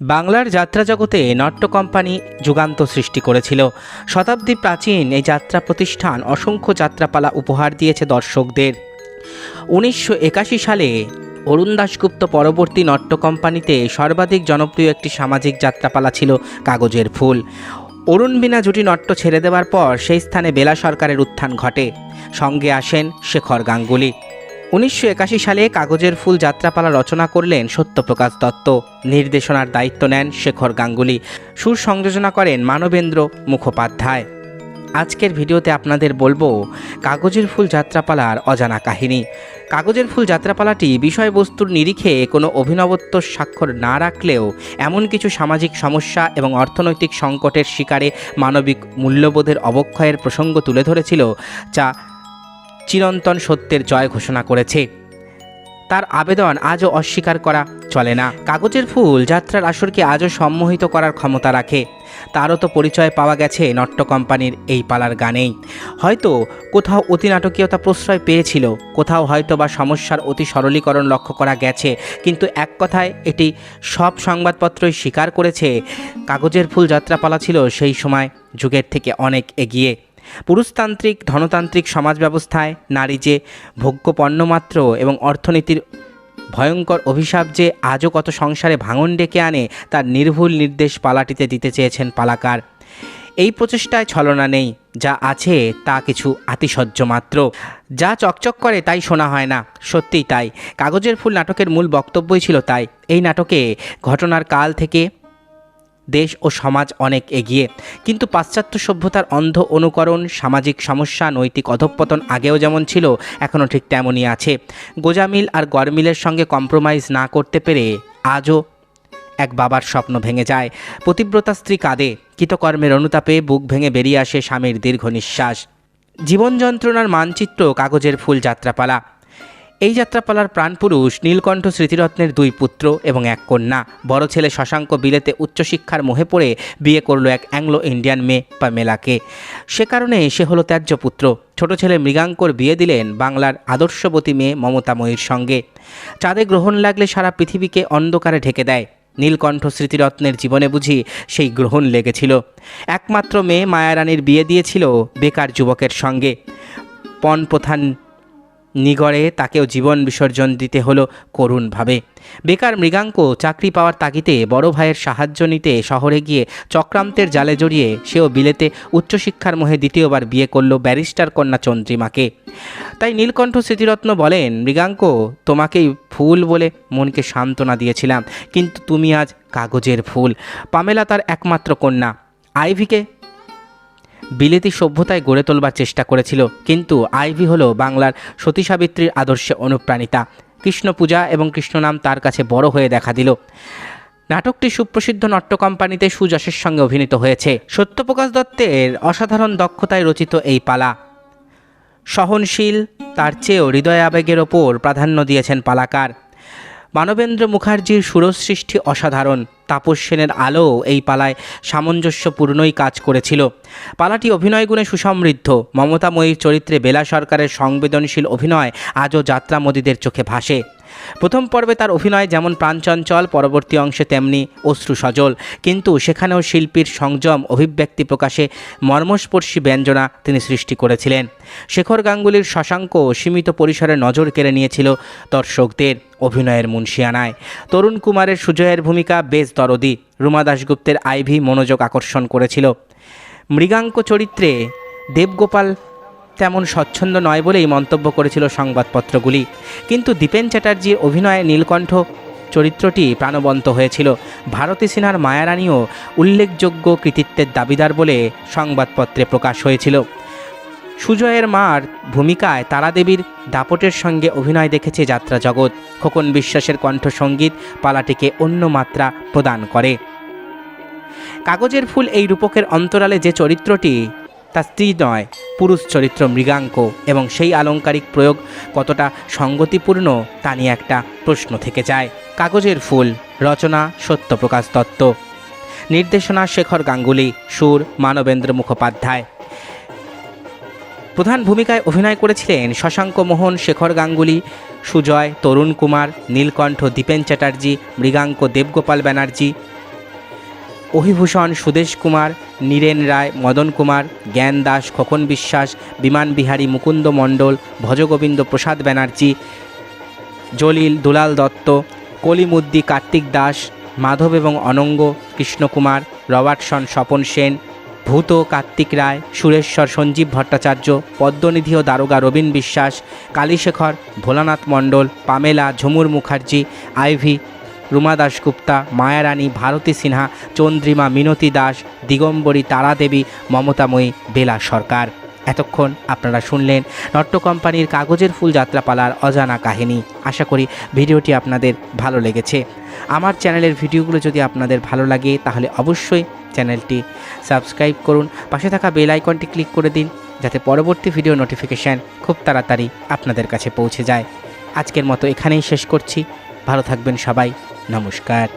বাংলার যাত্রা জগতে নট্য কোম্পানি যুগান্ত সৃষ্টি করেছিল। শতাব্দী প্রাচীন এই যাত্রা প্রতিষ্ঠান অসংখ্য যাত্রাপালা উপহার দিয়েছে দর্শকদের। উনিশশো একাশি সালে অরুণ দাশগুপ্ত পরবর্তী নট্য কোম্পানিতে সর্বাধিক জনপ্রিয় একটি সামাজিক যাত্রাপালা ছিল কাগজের ফুল। অরুণ বিনা জুটি নট্য ছেড়ে দেওয়ার পর সেই স্থানে বেলা সরকারের উত্থান ঘটে। সঙ্গে আসেন শেখর গাঙ্গুলি। উনিশশো একাশি সালে কাগজের ফুল যাত্রাপালা রচনা করলেন সত্যপ্রকাশ দত্ত। নির্দেশনার দায়িত্ব নেন শেখর গাঙ্গুলি। সুর সংযোজনা করেন মানবেন্দ্র মুখোপাধ্যায়। আজকের ভিডিওতে আপনাদের বলব, কাগজের ফুল যাত্রাপালার অজানা কাহিনী। কাগজের ফুল যাত্রাপালাটি বিষয়বস্তুর নিরিখে কোনো অভিনবত্ব স্বাক্ষর না রাখলেও এমন কিছু সামাজিক সমস্যা এবং অর্থনৈতিক সংকটের শিকারে মানবিক মূল্যবোধের অবক্ষয়ের প্রসঙ্গ তুলে ধরেছিল, যা চিরন্তন সত্যের জয় ঘোষণা করেছে। তার আবেদন আজও অস্বীকার করা চলে না। কাগজের ফুল যাত্রার আসরকে আজও সম্মোহিত করার ক্ষমতা রাখে। তারও তো পরিচয় পাওয়া গেছে নট্য কোম্পানির এই পালার গানেই। হয়তো কোথাও অতি নাটকীয়তা প্রশ্রয় পেয়েছিল, কোথাও হয়তো বা সমস্যার অতি সরলীকরণ লক্ষ্য করা গেছে, কিন্তু এক কথায় এটি সব সংবাদপত্রই স্বীকার করেছে, কাগজের ফুল যাত্রাপালা ছিল সেই সময় যুগের থেকে অনেক এগিয়ে। পুরুষতান্ত্রিক, ধনতান্ত্রিক সমাজ ব্যবস্থায় নারী যে ভোগ্য পণ্যমাত্র এবং অর্থনীতির ভয়ঙ্কর অভিশাপ যে আজও কত সংসারে ভাঙন ডেকে আনে, তার নির্ভুল নির্দেশ পালাটিতে দিতে চেয়েছেন পালাকার। এই প্রচেষ্টায় ছলনা নেই, যা আছে তা কিছু আতিশয্য মাত্র। যা চকচক করে তাই শোনা হয় না, সত্যিই তাই। কাগজের ফুল নাটকের মূল বক্তব্যই ছিল তাই। এই নাটকে ঘটনার কাল থেকে দেশ ও সমাজ অনেক এগিয়ে। কিন্তু পাশ্চাত্য সভ্যতার অন্ধ অনুকরণ, সামাজিক সমস্যা, নৈতিক অধঃপতন আগেও যেমন ছিল এখনও ঠিক তেমনই আছে। গোজামিল আর গরমিলের সঙ্গে কম্প্রোমাইজ না করতে পেরে আজও এক বাবার স্বপ্ন ভেঙে যায়। পতিব্রতা স্ত্রী কাঁদে, কৃতকর্মের অনুতাপে বুক ভেঙে বেরিয়ে আসে স্বামীর দীর্ঘ নিঃশ্বাস। জীবন যন্ত্রণার মানচিত্র কাগজের ফুল যাত্রাপালা। এই যাত্রাপালার প্রাণপুরুষ নীলকণ্ঠ স্মৃতিরত্নের দুই পুত্র এবং এক কন্যা। বড় ছেলে শশাঙ্ক বিলেতে উচ্চশিক্ষার মোহে পড়ে বিয়ে করল এক অ্যাংলো ইন্ডিয়ান মেয়ে বা মেলাকে। সে কারণে সে হলো ত্যায্য পুত্র। ছোট ছেলে মৃগাঙ্কর বিয়ে দিলেন বাংলার আদর্শবতী মেয়ে মমতাময়ীর সঙ্গে। চাঁদে গ্রহণ লাগলে সারা পৃথিবীকে অন্ধকারে ঢেকে দেয়। নীলকণ্ঠ স্মৃতিরত্নের জীবনে বুঝি সেই গ্রহণ লেগেছিল। একমাত্র মেয়ে মায়ারানীর বিয়ে দিয়েছিল বেকার যুবকের সঙ্গে। পণ প্রধান নিগড়ে তাকেও জীবন বিসর্জন দিতে হলো করুণভাবে। বেকার মৃগাঙ্ক চাকরি পাওয়ার তাগিতে বড় ভাইয়ের সাহায্য নিতে শহরে গিয়ে চক্রান্তের জালে জড়িয়ে সেও বিলেতে উচ্চশিক্ষার মোহে দ্বিতীয়বার বিয়ে করল ব্যারিস্টার কন্যা চন্দ্রিমাকে। তাই নীলকণ্ঠ স্মৃতিরত্ন বলেন, মৃগাঙ্ক, তোমাকেই ফুল বলে মনকে সান্ত্বনা দিয়েছিলাম, কিন্তু তুমি আজ কাগজের ফুল। পামেলা তার একমাত্র কন্যা। আইভিকে বিলেতি সভ্যতায় গড়ে তোলবার চেষ্টা করেছিল, কিন্তু আইভি হলো বাংলার সতী সাবিত্রীর আদর্শে অনুপ্রাণিতা। কৃষ্ণ পূজা এবং কৃষ্ণনাম তার কাছে বড় হয়ে দেখা দিল। নাটকটি সুপ্রসিদ্ধ নট্য কোম্পানিতে সুযশের সঙ্গে অভিনীত হয়েছে। সত্যপ্রকাশ দত্তের অসাধারণ দক্ষতায় রচিত এই পালা। সহনশীল, তার চেয়েও হৃদয় আবেগের ওপর প্রাধান্য দিয়েছেন পালাকার। মানবেন্দ্র মুখার্জির সুরসৃষ্টি অসাধারণ। তাপস সেনের আলো এই পালায় সামঞ্জস্যপূর্ণই কাজ করেছিল। পালাটি অভিনয়গুণে সুসমৃদ্ধ। মমতাময়ীর চরিত্রে বেলা সরকারের সংবেদনশীল অভিনয় আজও যাত্রা যাত্রামোদীদের চোখে ভাসে। প্রথম পর্বে তার অভিনয় যেমন প্রাণচঞ্চল, পরবর্তী অংশে তেমনি অশ্রু সজল কিন্তু সেখানেও শিল্পীর সংযম, অভিব্যক্তি প্রকাশে মর্মস্পর্শী ব্যঞ্জনা তিনি সৃষ্টি করেছিলেন। শেখর গাঙ্গুলির শশাঙ্ক সীমিত পরিসরে নজর কেড়ে নিয়েছিল দর্শকদের অভিনয়ের মুন্সিয়ানায়। তরুণ কুমারের সুজয়ের ভূমিকা বেশ দরদি, রুমা দাশগুপ্তের আইভি মনোযোগ আকর্ষণ করেছিল। মৃগাঙ্ক চরিত্রে দেবগোপাল তেমন স্বচ্ছন্দ নয় বলেই মন্তব্য করেছিল সংবাদপত্রগুলি। কিন্তু দীপেন চ্যাটার্জির অভিনয়ে নীলকণ্ঠ চরিত্রটি প্রাণবন্ত হয়েছিল। ভারতী সিনহার মায়ারানীও উল্লেখযোগ্য কৃতিত্বের দাবিদার বলে সংবাদপত্রে প্রকাশ হয়েছিল। সুজয়ের মার ভূমিকায় তারাদেবীর দাপটের সঙ্গে অভিনয় দেখেছে যাত্রা জগৎ। খোকন বিশ্বাসের কণ্ঠসঙ্গীত পালাটিকে অন্য মাত্রা প্রদান করে। কাগজের ফুল এই রূপকের অন্তরালে যে চরিত্রটি তা স্ত্রী নয়, পুরুষ চরিত্র মৃগাঙ্ক। এবং সেই আলংকারিক প্রয়োগ কতটা সঙ্গতিপূর্ণ তা নিয়ে একটা প্রশ্ন থেকে যায়। কাগজের ফুল, রচনা, সত্যপ্রকাশ দত্ত নির্দেশনা শেখর গাঙ্গুলি, সুর মানবেন্দ্র মুখোপাধ্যায়। প্রধান ভূমিকায় অভিনয় করেছিলেন শশাঙ্ক মোহন, শেখর গাঙ্গুলি, সুজয়, তরুণ কুমার, নীলকণ্ঠ, দীপেন চ্যাটার্জি, মৃগাঙ্ক দেবগোপাল ব্যানার্জি অহিভূষণ সুদেশ কুমার, নীরেন রায়, মদন কুমার, জ্ঞান দাস, খোকন বিশ্বাস, বিমান বিহারী, মুকুন্দ মণ্ডল, ভজগোবিন্দ প্রসাদ ব্যানার্জি, জলিল দুলাল দত্ত, কলিমুদ্দি কার্তিক দাস, মাধব এবং অনঙ্গ কৃষ্ণকুমার রবার্টসন স্বপন সেন, ভূত কার্তিক রায়, সুরেশ্বর সঞ্জীব ভট্টাচার্য, পদ্মনিধি ও দারোগা রবীন বিশ্বাস, কালীশেখর, ভোলানাথ মণ্ডল, পামেলা, ঝুমুর মুখার্জি, আইভি রুমা দাশগুপ্তা মায়ারানী ভারতী সিনহা, চন্দ্রিমা মিনতি দাস, দিগম্বরী তারাদেবী, মমতাময়ী, বেলা সরকার। এতক্ষণ আপনারা শুনলেন নট্য কোম্পানির কাগজের ফুল যাত্রাপালার অজানা কাহিনী। আশা করি ভিডিওটি আপনাদের ভালো লেগেছে। আমার চ্যানেলের ভিডিওগুলো যদি আপনাদের ভালো লাগে, তাহলে অবশ্যই চ্যানেলটি সাবস্ক্রাইব করুন। পাশে থাকা বেল আইকনটি ক্লিক করে দিন, যাতে পরবর্তী ভিডিও নোটিফিকেশান খুব তাড়াতাড়ি আপনাদের কাছে পৌঁছে যায়। আজকের মতো এখানেই শেষ করছি। ভালো থাকবেন সবাই। নমস্কার।